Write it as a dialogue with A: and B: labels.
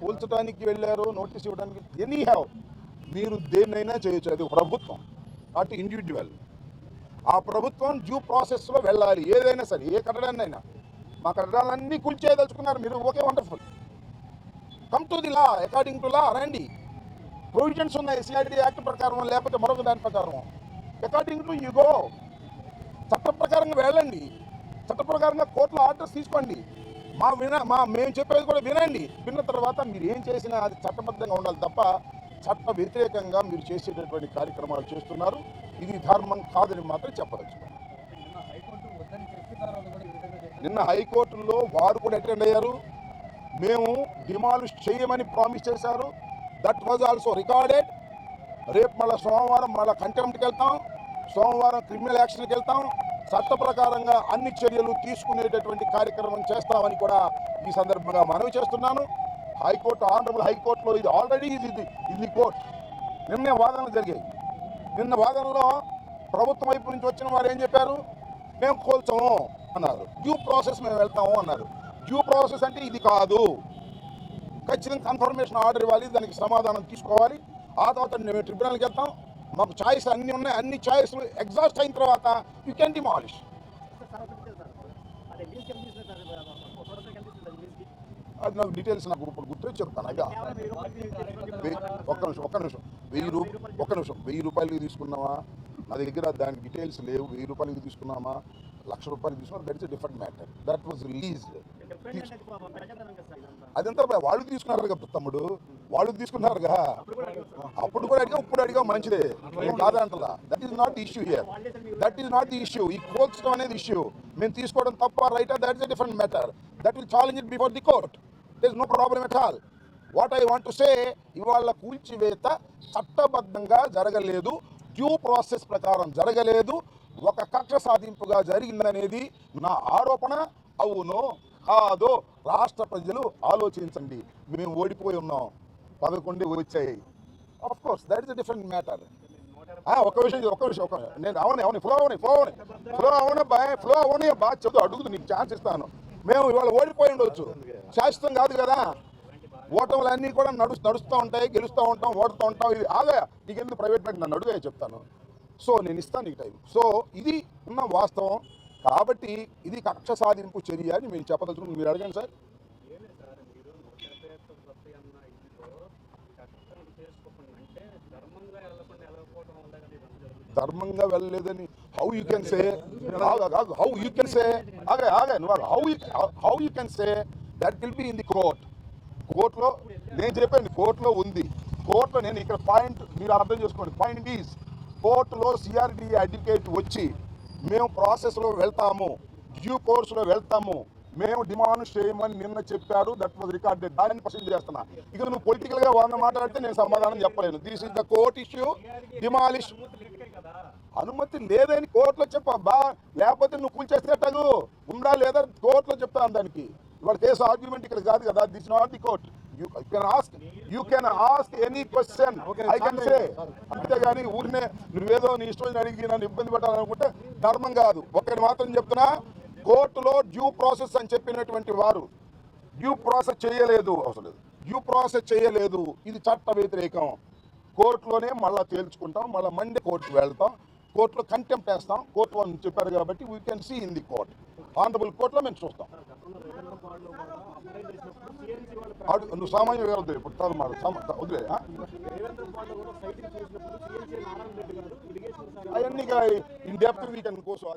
A: కూల్చడానికి వెళ్ళారు నోటీస్ ఇవ్వడానికి any have మీరు దేన్నైనా చేయొచ్చు. అది ప్రభుత్వం నాట్ ఇండివిజువల్ ఆ ప్రభుత్వం డ్యూ ప్రాసెస్లో వెళ్ళాలి. ఏదైనా సరే ఏ కట్టడాన్నైనా. మా కట్టడాలన్నీ కూల్చేయదలుచుకున్నారు. మీరు okay wonderful come to the law according to law రండి. ప్రొవిజన్స్ ఉన్నాయి సిఐడి యాక్ట్ ప్రకారం లేకపోతే మరొక దాని ప్రకారం అకార్డింగ్ టు యు గో చట్ట ప్రకారంగా వెళ్ళండి. చట్ట ప్రకారంగా కోర్టులో ఆర్డర్స్ తీసుకోండి. మా విన మా మేము చెప్పేది కూడా వినండి. విన్న తర్వాత మీరు ఏం చేసినా అది చట్టబద్ధంగా ఉండాలి తప్ప చట్ట వ్యతిరేకంగా మీరు చేసేటటువంటి కార్యక్రమాలు చేస్తున్నారు. ఇది ధర్మం కాదని మాత్రం చెప్పవచ్చు
B: నిన్న
A: నిన్న హైకోర్టులో వారు కూడా అటెండ్ అయ్యారు. మేము డిమాలిష్ చేయమని ప్రామిస్ చేశారు. That was also recorded. రేపు మళ్ళీ సోమవారం మళ్ళీ కంటెంప్ట్కి వెళ్తాం. సోమవారం క్రిమినల్ యాక్షన్కి వెళ్తాం. చట్ట ప్రకారంగా అన్ని చర్యలు తీసుకునేటటువంటి కార్యక్రమం చేస్తామని కూడా ఈ సందర్భంగా మనవి చేస్తున్నాను. హైకోర్టు ఆనరబుల్ హైకోర్టులో ఇది ఆల్రెడీ ఇది ఇది కోర్ట్. నిన్నే వాదనలు జరిగాయి. నిన్న వాదనలో ప్రభుత్వం వైపు నుంచి వచ్చిన వారు ఏం చెప్పారు? మేము కోల్చాము అన్నారు. డ్యూ ప్రాసెస్ మేము వెళ్తాము అన్నారు. డ్యూ ప్రాసెస్ అంటే ఇది కాదు. ఖచ్చితంగా కన్ఫర్మేషన్ ఆర్డర్ ఇవ్వాలి దానికి సమాధానం తీసుకోవాలి. ఆ తర్వాత మేము ట్రిబ్యునల్కి వెళ్తాం. మాకు ఛాయిస్ అన్నీ ఉన్నాయి అన్ని చాయిస్ ఎగ్జాస్ట్ అయిన తర్వాత యూ కెన్ డిమాలిష్
B: అది
A: నాకు డీటెయిల్స్ నాకు ఇప్పుడు గుర్తు చెప్తాను అయ్యా. ఒక్క నిమిషం ఒక్క నిమిషం. వెయ్యి రూ ఒక్క నిమిషం. వెయ్యి రూపాయలకి తీసుకున్నామా నా దగ్గర దాని డీటెయిల్స్ లేవు. వెయ్యి రూపాయలకి తీసుకున్నామా లక్ష రూపాయలకి తీసుకున్నా that is different matter that was released. అదంతా వాళ్ళు తీసుకున్నారు కదా తమ్ముడు. వాళ్ళు తీసుకున్నారుగా అప్పుడు కూడా అడిగా ఇప్పుడు అడిగా మంచిదే. కాదంటలా that is not issue here that is not the issue ఈ కోల్చడం అనేది ఇష్యూ మేము తీసుకోవడం తప్ప right that is different matter that will challenge it before the court there is no problem at all what I want to say ఇవాళ కూల్చివేత చట్టబద్ధంగా జరగలేదు. డ్యూ ప్రాసెస్ ప్రకారం జరగలేదు. ఒక కక్ష సాధింపుగా జరిగిందనేది నా ఆరోపణ అవును. కాదు రాష్ట్ర ప్రజలు ఆలోచించండి. మేము ఓడిపోయి ఉన్నాం. పదకొండు వచ్చాయి. Of course that is different matter ఒక విషయం ఒక విషయం ఒక నేను అవును అవును ఫ్లో అవును ఫ్లో అవును. ఫ్లో అవును బాయ్ ఫ్లో అవును బాగా చెప్తూ అడుగుతూ నీకు ఛాన్స్ ఇస్తాను. మేము ఇవాళ ఓడిపోయి ఉండొచ్చు. శాశ్వతం కాదు కదా. ఓటములన్నీ కూడా నడుస్తూ నడుస్తూ ఉంటాయి గెలుస్తూ ఉంటాం ఓడుతూ ఉంటాం. ఇది ఆగా నీకు ఎందుకు ప్రైవేట్ బ్యాంక్ నన్ను అడుగు చెప్తాను. సో నేను ఇస్తాను నీకు టైం సో ఇది ఉన్న వాస్తవం. కాబట్టి ఇది కక్ష సాధింపు చర్య అని మేము చెప్పదలుచుకున్నాం. మీరు అడగండి సార్.
B: మీరు ధర్మంగా
A: వెళ్ళలేదని how you can say how you can say ఆగే ఆగే నువ్వు how you how you can say that will be in the court కోర్టులో నేను చెప్పాను కోర్టులో ఉంది. కోర్టులో నేను ఇక్కడ పాయింట్ మీరు అర్థం చేసుకోండి. పాయింట్ ఈజ్ కోర్టులో సిఆర్డి అడ్వకేట్ వచ్చి మేము ప్రాసెస్లో వెళ్తాము డ్యూ కోర్సులో వెళ్తాము మేము డిమాండ్ చేయమని నిన్న చెప్పారు దట్ వాజ్ రికార్డెడ్ దానిని ప్రశ్న చేస్తున్నా. ఇక నువ్వు పొలిటికల్గా వంద మాట్లాడితే నేను సమాధానం చెప్పలేను. This is the court issue demolish అనుమతి లేదని కోర్టులో చెప్పబ్బా లేకపోతే నువ్వు కూల్చేసేటదు ఉందా లేదా? కోర్టులో చెప్తాను దానికి. ఇవాళ కేసు ఆర్గ్యుమెంట్ ఇక్కడ కాదు కదా. This not the court you can ask you can ask any question I can say అంతేగాని ఊరినే నువ్వేదో నీ ఇష్టం అడిగి నన్ను ఇబ్బంది పెట్టాలనుకుంటే ధర్మం కాదు. ఒకటి మాత్రం చెప్తున్నా కోర్టులో డ్యూ ప్రాసెస్ అని చెప్పినటువంటి వారు డ్యూ ప్రాసెస్ చేయలేదు. అవసరం లేదు. డ్యూ ప్రాసెస్ చేయలేదు. ఇది చట్ట వ్యతిరేకం. కోర్టులోనే మళ్ళీ తేల్చుకుంటాం. మళ్ళీ మండే కోర్టుకు వెళ్తాం. కోర్టులో కంటెంప్ట్ వేస్తాం. కోర్టు వాళ్ళు చెప్పారు కాబట్టి we can see in the court honourable కోర్టులో మేము చూస్తాం. నువ్వు సామాన్య వద్దు ఇప్పుడు కాదు మాట వదిలే? అవన్నీ in depth we can course